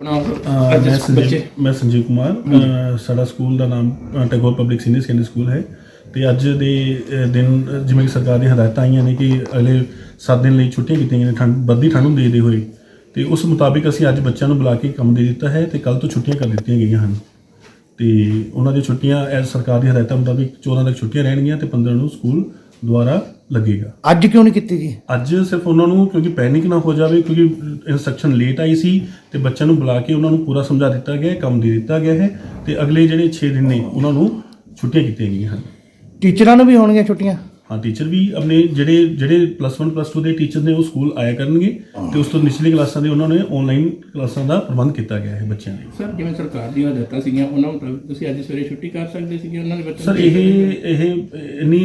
ਆਪਣਾ ਅਹ ਅੱਜ ਮੈਂ ਬੱਚੇ ਸੰਜੀਵ ਮੈਂ ਸੰਜੀਵ ਕੁਮਾਰ। ਸਾਡਾ ਸਕੂਲ ਦਾ ਨਾਮ ਅਹ Tagore public senior secondary school ਹੈ। ਤੇ ਅੱਜ ਦੇ ਦਿਨ ਜਿਵੇਂ ਕਿ ਸਰਕਾਰ ਦੀਆਂ ਹਦਾਇਤਾਂ ਆਈਆਂ ਨੇ ਕਿ ਅਗਲੇ 7 ਦਿਨ ਲਈ ਛੁੱਟੀਆਂ ਕੀਤੀਆਂ ਗਈਆਂ ਨੇ ਠੰਡ ਵੱਧਦੀ ਠੰਡ ਨੂੰ ਦੇਖਦੇ ਹੋਏ। ਤੇ ਉਸ ਮੁਤਾਬਿਕ ਅਸੀਂ ਅੱਜ ਬੱਚਿਆਂ ਨੂੰ ਬੁਲਾ ਕੇ ਕੰਮ ਦੇ ਦਿੱਤਾ ਹੈ ਤੇ ਕੱਲ ਤੋਂ ਛੁੱਟੀਆਂ ਕਰ ਦਿੱਤੀਆਂ ਗਈਆਂ ਹਨ। ਤੇ ਉਹਨਾਂ ਦੀਆਂ ਛੁੱਟੀਆਂ ਐਸ ਸਰਕਾਰ ਦੀ ਹਦਾਇਤਾਂ ਮੁਤਾਬਿਕ 14 ਤੱਕ ਛੁੱਟੀਆਂ ਰਹਿਣਗੀਆਂ ਤੇ 15 ਨੂੰ ਸਕੂਲ ਦੁਆਰਾ ਲੱਗੇਗਾ। ਅੱਜ ਕਿਉਂ ਨਹੀਂ ਕੀਤੀ ਗਈ ਅੱਜ ਸਿਰਫ ਉਹਨਾਂ ਨੂੰ ਕਿਉਂਕਿ ਪੈਨਿਕ ਨਾ ਹੋ ਜਾਵੇ ਕਿਉਂਕਿ ਇਨਸਟਰਕਸ਼ਨ ਲੇਟ ਆਈ ਸੀ ਤੇ ਬੱਚਿਆਂ ਨੂੰ ਬੁਲਾ ਕੇ ਉਹਨਾਂ ਨੂੰ ਪੂਰਾ ਸਮਝਾ ਦਿੱਤਾ ਗਿਆ ਹੈ ਕੰਮ ਦੇ ਦਿੱਤਾ ਗਿਆ ਹੈ ਤੇ ਅਗਲੇ ਜਿਹੜੇ 6 ਦਿਨ ਨੇ ਉਹਨਾਂ ਨੂੰ ਛੁੱਟੀਆਂ ਕੀਤੀਆਂ ਗਈਆਂ ਹਨ। ਟੀਚਰਾਂ ਨੂੰ ਵੀ ਹੋਣਗੀਆਂ ਛੁੱਟੀਆਂ? ਹਾਂ ਟੀਚਰ ਵੀ ਆਪਣੇ ਜਿਹੜੇ ਜਿਹੜੇ ਪਲੱਸ 1 ਪਲੱਸ 2 ਦੇ ਟੀਚਰ ਨੇ ਉਹ ਸਕੂਲ ਆਇਆ ਕਰਨਗੇ ਤੇ ਉਸ ਤੋਂ ਨਿਚਲੀ ਕਲਾਸਾਂ ਦੇ ਉਹਨਾਂ ਨੇ ਆਨਲਾਈਨ ਕਲਾਸਾਂ ਦਾ ਪ੍ਰਬੰਧ ਕੀਤਾ ਗਿਆ ਹੈ ਬੱਚਿਆਂ ਲਈ ਸਰ ਜਿਵੇਂ ਸਰਕਾਰ ਦੀਆਂ ਹਦਾਇਤਾਂ ਸੀਗੀਆਂ ਉਹਨਾਂ ਮੁਤਾਬਿਕ ਤੁਸੀਂ ਅੱਜ ਸਵੇਰੇ ਛੁੱਟੀ ਕਰ ਸਕਦੇ ਸੀਗੇ ਉਹਨਾਂ ਦੇ ਬੱਚਿਆਂ ਸਰ? ਇਹ ਇਹ ਇੰਨੀ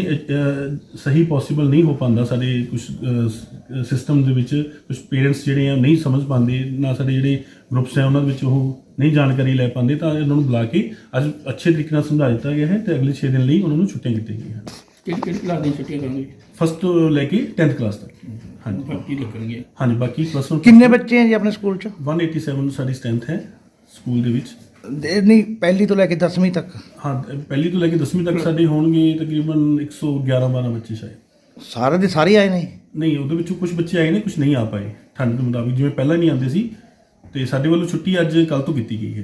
ਸਹੀ ਪੋਸੀਬਲ ਨਹੀਂ ਹੋ ਪਾਉਂਦਾ ਸਾਡੇ ਕੁਝ ਸਿਸਟਮ ਦੇ ਵਿੱਚ ਕੁਝ ਪੇਰੈਂਟਸ ਜਿਹੜੇ ਆ ਨਹੀਂ ਸਮਝ ਪਾਉਂਦੇ ਨਾ ਸਾਡੇ ਜਿਹੜੇ ਗਰੁੱਪਸ ਆ ਉਹਨਾਂ ਦੇ ਵਿੱਚ ਉਹ ਨਹੀਂ ਜਾਣਕਾਰੀ ਲੈ ਪਾਉਂਦੇ ਤਾਂ ਇਹਨਾਂ ਨੂੰ ਬੁਲਾ ਕੇ ਅੱਜ ਅੱਛੇ ਤਰੀਕੇ ਨਾਲ ਸਮਝਾ ਦਿੱਤਾ ਗਿਆ ਹੈ ਤੇ ਅਗਲੇ 6 ਦਿਨ ਲਈ ਉਹਨਾਂ ਨੂੰ ਛੁੱਟੀਆਂ ਕੀਤੀਆਂ ਗਈਆਂ ਕਿਹੜੀ ਕਿਹੜੀ ਕਲਾਸ ਦੀਆਂ ਛੁੱਟੀਆਂ ਕਰਨਗੇ ਫਸਟ ਤੋਂ ਲੈ ਕੇ 10th ਕਲਾਸ ਤੱਕ। ਹਾਂਜੀ। ਬਾਕੀ ਲੱਗਣਗੇ ਹਾਂਜੀ ਬਾਕੀ ਪਲੱਸ 1 ਕਿੰਨੇ ਬੱਚੇ ਹੈ ਜੀ ਆਪਣੇ ਸਕੂਲ 'ਚ? 187 ਸਾਡੀ ਸਟਰੈਂਥ ਹੈ ਸਕੂਲ ਦੇ ਵਿੱਚ। ਇਹ ਨਹੀਂ ਪਹਿਲੀ ਤੋਂ ਲੈ ਕੇ 10ਵੀਂ ਤੱਕ? ਹਾਂ ਪਹਿਲੀ ਤੋਂ ਲੈ ਕੇ 10ਵੀਂ ਤੱਕ ਸਾਡੇ ਹੋਣਗੇ ਤਕਰੀਬਨ 111 12 ਬੱਚੇ ਸ਼ਾਇਦ। ਸਾਰੇ ਦੇ ਸਾਰੇ ਆਏ ਨੇ? ਨਹੀਂ ਉਹਦੇ ਵਿੱਚੋਂ ਕੁਝ ਬੱਚੇ ਆਏ ਨੇ ਕੁਝ ਨਹੀਂ ਆ ਪਾਏ। ਠੰਡ ਦੇ ਮੁਤਾਬਿਕ ਜਿਵੇਂ ਪਹਿਲਾਂ ਨਹੀਂ ਆਉਂਦੇ ਸੀ ਤੇ ਸਾਡੇ ਵੱਲੋਂ ਛੁੱਟੀ ਅੱਜ ਕੱਲ ਤੋਂ ਕੀਤੀ ਗਈ ਹੈ।